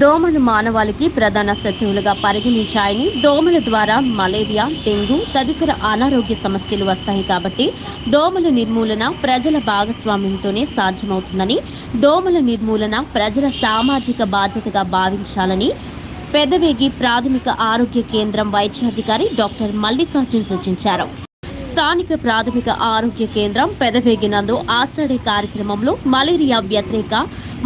దోమలు మానవాళికి ప్రధాన శత్రువులుగా పరిగణించాయని దోమల ద్వారా మలేరియా డెంగ్యూ తదితర అనారోగ్య సమస్యలు వస్తాయి కాబట్టి దోమల నిర్మూలన ప్రజల భాగస్వామ్యంతోనే సాధ్యమవుతుందని దోమల నిర్మూలన ప్రజల సామాజిక బాధ్యతగా భావించాలని పెదవేగి ప్రాథమిక ఆరోగ్య కేంద్రం వైద్యాధికారి డాక్టర్ మల్లికార్జున్ సూచించారు. స్థానిక ప్రాథమిక ఆరోగ్య కేంద్రం పెదవేగినందు ఆషాఢి కార్యక్రమంలో మలేరియా వ్యతిరేక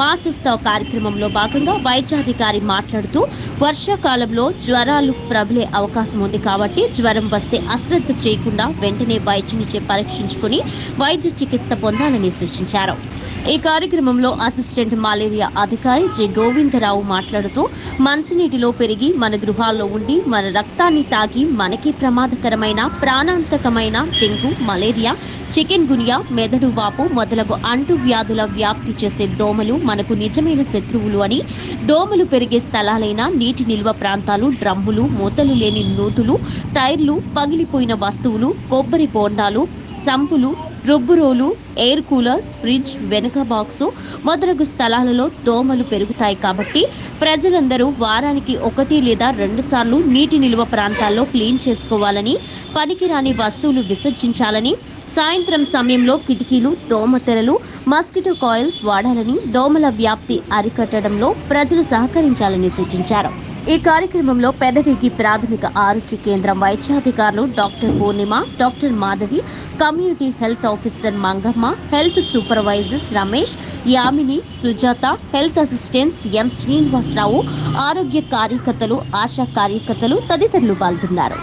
మాసోత్సవ కార్యక్రమంలో భాగంగా వైద్యాధికారి మాట్లాడుతూ వర్షాకాలంలో జ్వరాలు ప్రబలే అవకాశం ఉంది కాబట్టి జ్వరం వస్తే అశ్రద్ధ చేయకుండా వెంటనే వైద్యునిచే పరీక్షించుకుని వైద్య చికిత్స పొందాలని సూచించారు. ఈ కార్యక్రమంలో అసిస్టెంట్ మలేరియా అధికారి జె గోవిందరావు మాట్లాడుతూ మంచినీటిలో పెరిగి మన గృహాల్లో ఉండి మన రక్తాన్ని తాగి మనకి ప్రమాదకరమైన ప్రాణాంతకమైన డెంగు మలేరియా చికెన్ గునియా మెదడు వాపు మొదలగు అంటు వ్యాధుల వ్యాప్తి చేసే దోమలు మనకు నిజమైన శత్రువులు అని దోమలు పెరిగే స్థలాలైన నీటి నిల్వ ప్రాంతాలు డ్రమ్ములు మూతలు లేని నూతులు టైర్లు పగిలిపోయిన వస్తువులు కొబ్బరి బోండాలు సంపులు రుబ్బురోలు ఎయిర్ కూలర్స్ ఫ్రిడ్జ్ వెనుక బాక్సు మొదలగు స్థలాలలో దోమలు పెరుగుతాయి కాబట్టి ప్రజలందరూ వారానికి ఒకటి లేదా రెండు సార్లు నీటి నిల్వ ప్రాంతాల్లో క్లీన్ చేసుకోవాలని పనికిరాని వస్తువులు విసర్జించాలని సాయంత్రం సమయంలో కిటికీలు దోమతెరలు మస్కిటో కాయిల్స్ వాడాలని దోమల వ్యాప్తి అరికట్టడంలో ప్రజలు సహకరించాలని సూచించారు. ఈ కార్యక్రమంలో పెదవికి ప్రాథమిక ఆరోగ్య కేంద్రం వైద్యాధికారులు doctor Purnima doctor Madhavi community health officer Mangamma health supervisors Ramesh Yamini Sujatha health assistants M Srinivasarao ఆరోగ్య కార్యకర్తలు ఆశా కార్యకర్తలు తదితరులు పాల్గొన్నారు.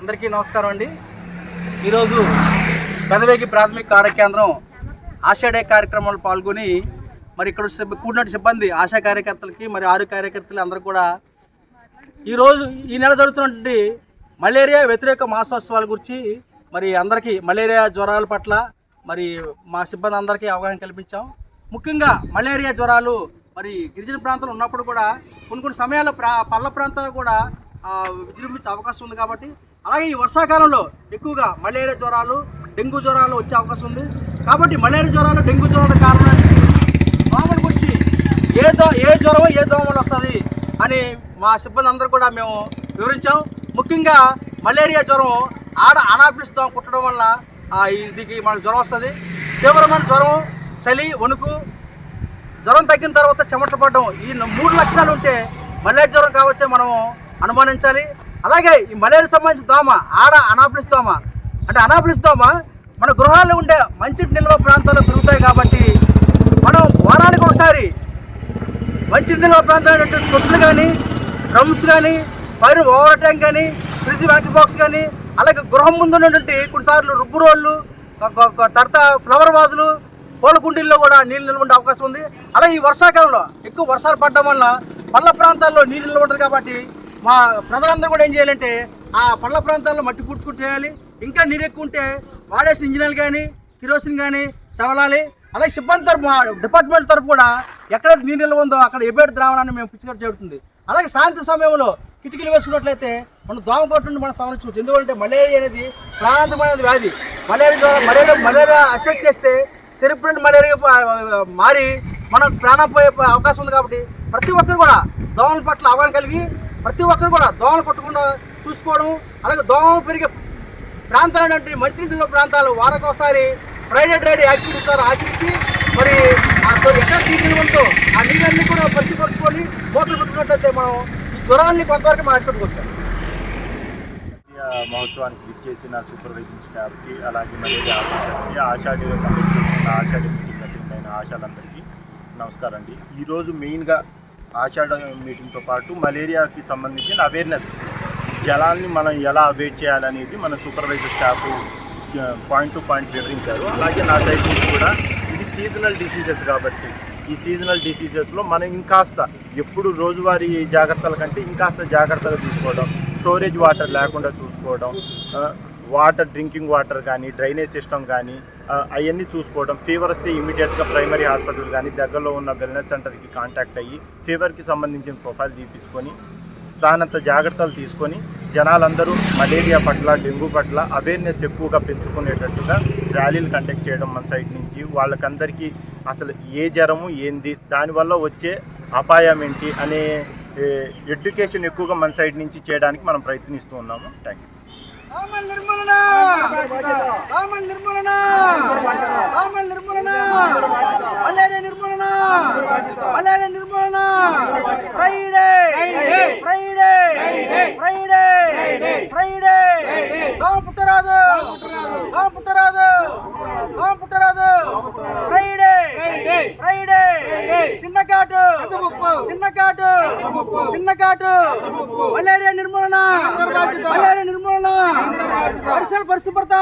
అందరికీ నమస్కారం అండి. ఈరోజు పెదవేగి ప్రాథమిక ఆరోగ్య కేంద్రం డే కార్యక్రమంలో పాల్గొని మరి ఇక్కడ కూడినట్టు సిబ్బంది ఆశా కార్యకర్తలకి మరి ఆరు కార్యకర్తలు అందరూ కూడా ఈరోజు ఈ నెల జరుగుతున్నటువంటి మలేరియా వ్యతిరేక మాసోత్సవాల గురించి మరి అందరికీ మలేరియా జ్వరాల పట్ల మరి మా సిబ్బంది అందరికీ అవగాహన కల్పించాం. ముఖ్యంగా మలేరియా జ్వరాలు మరి గిరిజన ప్రాంతంలో ఉన్నప్పుడు కూడా కొన్ని కొన్ని సమయాల్లో ప్రా పల్ల ప్రాంతాలు కూడా విజృంభించే అవకాశం ఉంది కాబట్టి అలాగే ఈ వర్షాకాలంలో ఎక్కువగా మలేరియా జ్వరాలు డెంగ్యూ జ్వరాలు వచ్చే అవకాశం ఉంది. కాబట్టి మలేరియా జ్వరాలు డెంగ్యూ జ్వరాల కారణానికి ఏ దో ఏ జ్వరం ఏ దోమలు వస్తుంది అని మా సిబ్బంది అందరూ కూడా మేము వివరించాం. ముఖ్యంగా మలేరియా జ్వరం ఆడ అనాఫిలిస్ దోమ కుట్టడం వల్ల ఇదికి మనకు జ్వరం వస్తుంది. తీవ్రమైన జ్వరం చలి వణుకు. జ్వరం తగ్గిన తర్వాత చెమట పడడం ఈ మూడు లక్షణాలు ఉంటే మలేరియా జ్వరం కావచ్చే మనం అనుమానించాలి. అలాగే ఈ మలేరియా సంబంధించిన దోమ ఆడ అనాఫిలిస్ దోమ. అంటే అనాఫిలిస్ దోమ మన గృహాల్లో ఉండే మంచి నిల్వ ప్రాంతాల్లో పెరుగుతాయి కాబట్టి మనం వారానికి ఒకసారి మంచి నిల్వ ప్రాంతాలైనటువంటి తొట్టులు కానీ డ్రమ్స్ కానీ పైరు ఓవర్ ట్యాంక్ కానీ ఫ్రిడ్జ్ వెనక్ బాక్స్ కానీ అలాగే గృహం ముందు ఉన్నటువంటి కొన్నిసార్లు రుబ్బు రోళ్ళు తర్వాత ఫ్లవర్ వాజులు పూల కుండీల్లో కూడా నీళ్ళు నిల్వ ఉండే అవకాశం ఉంది. అలాగే ఈ వర్షాకాలంలో ఎక్కువ వర్షాలు పడడం వల్ల పళ్ళ ప్రాంతాల్లో నీళ్ళు నిల్వ ఉంటుంది కాబట్టి మా ప్రజలందరూ కూడా ఏం చేయాలంటే ఆ పళ్ళ ప్రాంతాల్లో మట్టి పూడ్చుకుంటూ చేయాలి. ఇంకా నీరు ఎక్కువ ఉంటే వాడేసిన ఇంజనీర్లు కానీ కిరోసిన్ కానీ చవలాలి అలాగే సిబ్బంది తరపు మా డిపార్ట్మెంట్ తరపు కూడా ఎక్కడైతే నీరు నిల్వ ఉందో అక్కడ ఎబేట్ ద్రావణాన్ని మేము పిచ్చికట్టు చెబుతుంది అలాగే సాయంత్రం సమయంలో కిటికీలు వేసుకున్నట్లయితే మనం దోమ కొట్టుండి మనం సంరక్షించవచ్చు. ఎందుకంటే మలేరియా అనేది ప్రాణాంతమైన వ్యాధి. మలేరియా ద్వారా మలేరియా మలేరియా అసెక్ట్ చేస్తే సెరిబ్రల్ మలేరియా మారి మనం ప్రాణం పోయే అవకాశం ఉంది కాబట్టి ప్రతి ఒక్కరు కూడా దోమల పట్ల అవగాహన కలిగి ప్రతి ఒక్కరు కూడా దోమలు కొట్టకుండా చూసుకోవడం అలాగే దోమలు పెరిగే ప్రాంతాలు అంటే మంచినీటిలో ప్రాంతాలు వారానికి ఒకసారి ప్రైవేట్ రైడ్ యాక్టివిటీ ద్వారా ఆచరించి మరి ఎక్కడ నీళ్ళు ఆ నీళ్ళన్నీ కూడా పరిశుభ్రచుకొని మూతలు పెట్టుకున్నట్లయితే మనం ఈ జ్వరాన్ని కొంతవరకు మనం అడ్డుకోవచ్చు మలేరియా మహోత్సవానికి విచ్చేసిన సూపర్వైజింగ్ స్టాఫ్కి అలాగే మలేరియా ఆఫీసర్కి ఆషాఢిలో కండక్ట్ మీటింగ్ అటెండ్ అయిన ఆశాలందరికీ నమస్కారం అండి ఈరోజు మెయిన్గా ఆషాఢ మీటింగ్తో పాటు మలేరియాకి సంబంధించిన అవేర్నెస్ జలాన్ని మనం ఎలా అవేట్ చేయాలనేది మన supervisor staff point to point వివరించారు. అలాగే నా సైడ్ నుంచి కూడా ఇది సీజనల్ డిసీజెస్ కాబట్టి ఈ సీజనల్ డిసీజెస్లో మనం ఇంకాస్త ఎప్పుడు రోజువారీ జాగ్రత్తల కంటే ఇంకాస్త జాగ్రత్తలు తీసుకోవడం స్టోరేజ్ వాటర్ లేకుండా చూసుకోవడం వాటర్ డ్రింకింగ్ వాటర్ కానీ డ్రైనేజ్ సిస్టమ్ కానీ అవన్నీ చూసుకోవడం ఫీవర్ వస్తే ఇమీడియట్గా ప్రైమరీ హాస్పిటల్ కానీ దగ్గరలో ఉన్న వెల్నెస్ సెంటర్కి కాంటాక్ట్ అయ్యి ఫీవర్కి సంబంధించిన ప్రొఫైల్ తీపించుకొని దానంత జాగ్రత్తలు తీసుకొని జనాలందరూ మలేరియా పట్ల డెంగ్యూ పట్ల అవేర్నెస్ ఎక్కువగా పెంచుకునేటట్టుగా ర్యాలీలు కండక్ట్ చేయడం మన సైడ్ నుంచి. వాళ్ళకందరికీ అసలు ఏ జ్వరము ఏంది దానివల్ల వచ్చే అపాయం ఏంటి అనే ఎడ్యుకేషన్ ఎక్కువగా మన సైడ్ నుంచి చేయడానికి మనం ప్రయత్నిస్తూ ఉన్నాము. థ్యాంక్ యూ నిర్మూలన! నిర్మూలన! నిర్మూలన! చిన్న కాటు మలేరియా నిర్మూలన. మలేరియా నిర్మూలన. పరిసర పరిశుభ్రత.